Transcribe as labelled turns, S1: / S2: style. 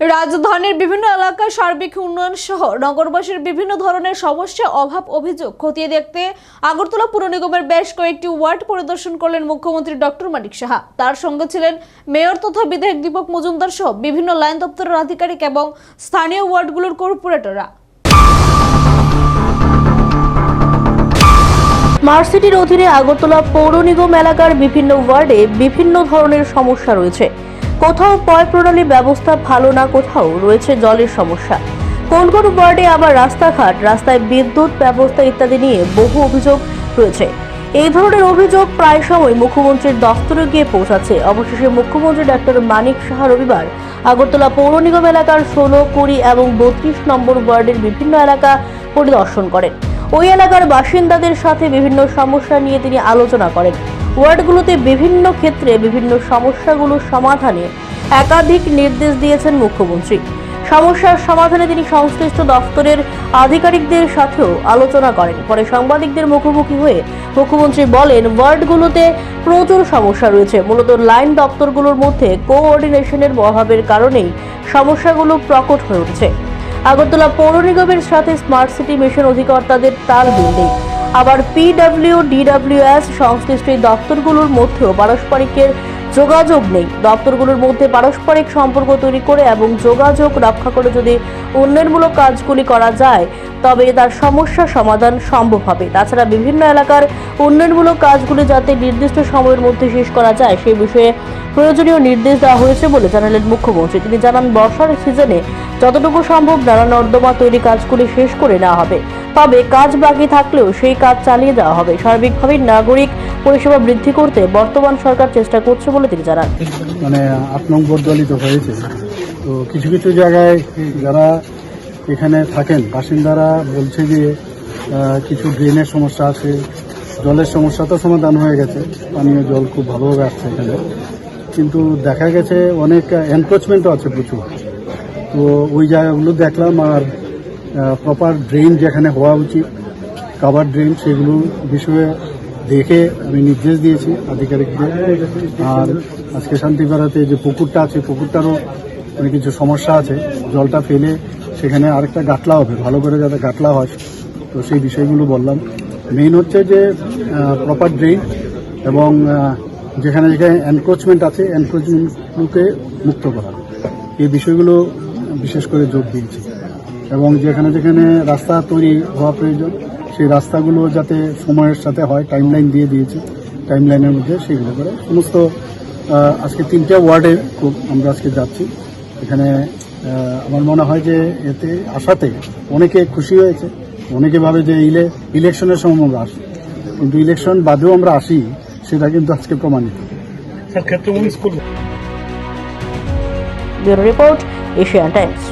S1: রাজধানীর বিভিন্ন এলাকায় সার্বিক উন্নয়ন সহ নগরবাসীর বিভিন্ন ধরনের সমস্যা, অভাব, অভিযোগ খতিয়ে দেখতে আগরতলা পুর নিগমের বেশ কয়েকটি ওয়ার্ড পরিদর্শন করলেন মুখ্যমন্ত্রী ডক্টর মানিক সাহা। তার সঙ্গে ছিলেন মেয়র তথা বিধায়ক দীপক মজুমদার সহ বিভিন্ন লাইন দপ্তরের আধিকারিক এবং স্থানীয় ওয়ার্ডগুলোর কর্পোরেটররা।
S2: স্মার্ট সিটির অধীনে আগরতলা পৌর নিগম এলাকার বিভিন্ন ওয়ার্ডে বিভিন্ন ধরনের সমস্যা রয়েছে। কোথাও পয় প্রণালী ব্যবস্থা ভালো না, কোথাও রয়েছে জলের সমস্যা। কোন কোন ওয়ার্ডে আবার রাস্তাঘাট, রাস্তায় বিদ্যুৎ ব্যবস্থা ইত্যাদি নিয়ে বহু অভিযোগ রয়েছে। এই ধরনের অভিযোগ প্রায় সময় মুখ্যমন্ত্রীর দফতরে গিয়ে পৌঁছাচ্ছে। অবশেষে মুখ্যমন্ত্রী ডাক্তার মানিক সাহা রবিবার আগরতলা পৌর নিগম এলাকার ষোলো, কুড়ি এবং বত্রিশ নম্বর ওয়ার্ডের বিভিন্ন এলাকা পরিদর্শন করেন। ওই এলাকার বাসিন্দাদের সাথে বিভিন্ন সমস্যা নিয়ে তিনি আলোচনা করেন। ওয়ার্ডগুলোতে বিভিন্ন ক্ষেত্রে বিভিন্ন সমস্যাগুলো সমাধানে একাধিক নির্দেশ দিয়েছেন মুখ্যমন্ত্রী। সমস্যার সমাধানে তিনি সংশ্লিষ্ট দফতরের আধিকারিকদের সাথেও আলোচনা করেন। পরে সাংবাদিকদের মুখোমুখি হয়ে মুখ্যমন্ত্রী বলেন, ওয়ার্ডগুলোতে প্রচুর সমস্যা রয়েছে। মূলত লাইন দপ্তরগুলোর মধ্যে কোঅর্ডিনেশনের অভাবের কারণেই সমস্যাগুলো প্রকট হয়ে উঠছে। আগরতলা পৌর নিগমের সাথে স্মার্ট সিটি মিশন অধিকর্তাদের তাল নেই আবার পিডব্লিউ ডিডব্লিউএস সংশ্লিষ্ট দপ্তরগুলোর মধ্যেও পারস্পরিকের যোগাযোগ নেই। দপ্তরগুলোর মধ্যে পারস্পরিক সম্পর্ক তৈরি করে এবং যোগাযোগ রক্ষা করে যদি উন্নয়নমূলক কাজগুলি করা যায়, তবে তার সমস্যা সমাধান সম্ভব হবে। তাছাড়া বিভিন্ন এলাকার উন্নয়নমূলক কাজগুলি যাতে নির্দিষ্ট সময়ের মধ্যে শেষ করা যায় সেই বিষয়ে প্রয়োজনীয় নির্দেশ দেওয়া হয়েছে বলে জানালেন মুখ্যমন্ত্রী। তিনি জানান, বর্ষার সিজনে যতটুকু সম্ভব নানা নর্দমা তৈরি কাজগুলি শেষ করে নেওয়া হবে। তবে কাজ বাকি থাকলেও সেই কাজ চালিয়ে দেওয়া হবে। সার্বিকভাবে নাগরিক পরিষেবা বৃদ্ধি করতে বর্তমান সরকার চেষ্টা করছে বলে তিনি জানান।
S3: মানে আট হয়েছে। তো কিছু কিছু জায়গায় যারা এখানে থাকেন, বাসিন্দারা বলছে যে কিছু ড্রেনের সমস্যা আছে, জলের সমস্যা তো সমাধান হয়ে গেছে। পানীয় জল খুব ভালোভাবে আসছে এখানে। কিন্তু দেখা গেছে অনেক এনক্রোচমেন্টও আছে প্রচুর। তো ওই জায়গাগুলো দেখলাম আর প্রপার ড্রেন যেখানে হওয়া উচিত কাভার ড্রেন সেগুলো বিষয়ে দেখে আমি নির্দেশ দিয়েছি আধিকারিকদের। আর আজকে শান্তিপাড়াতে যে পুকুরটা আছে, পুকুরটারও অনেক কিছু সমস্যা আছে। জলটা ফেলে সেখানে আরেকটা গাটলা হবে, ভালো করে যাতে গাটলা হয়। তো সেই বিষয়গুলো বললাম। মেইন হচ্ছে যে প্রপার ড্রেন এবং যেখানে যেখানে এনক্রোচমেন্ট আছে এনক্রোচমেন্টগুলোকে মুক্ত করা। এই বিষয়গুলো বিশেষ করে জোর দিয়েছি। এবং যেখানে যেখানে রাস্তা তৈরি হওয়া প্রয়োজন, সেই রাস্তাগুলো যাতে সময়ের সাথে হয় টাইম লাইন দিয়ে দিয়েছি টাইম লাইনের মধ্যে সেগুলো করে সমস্ত আজকে তিনটে ওয়ার্ডে খুব আমরা আজকে যাচ্ছি। এখানে আমার মনে হয় যে এতে আসাতে অনেকে খুশি হয়েছে, অনেকে ভাবে যে ইলে ইলেকশনের সময় আমরা আসি। কিন্তু ইলেকশন বাদেও আমরা আসি। সেটা কিন্তু আজকে প্রমাণিত।
S2: Report Asian Times.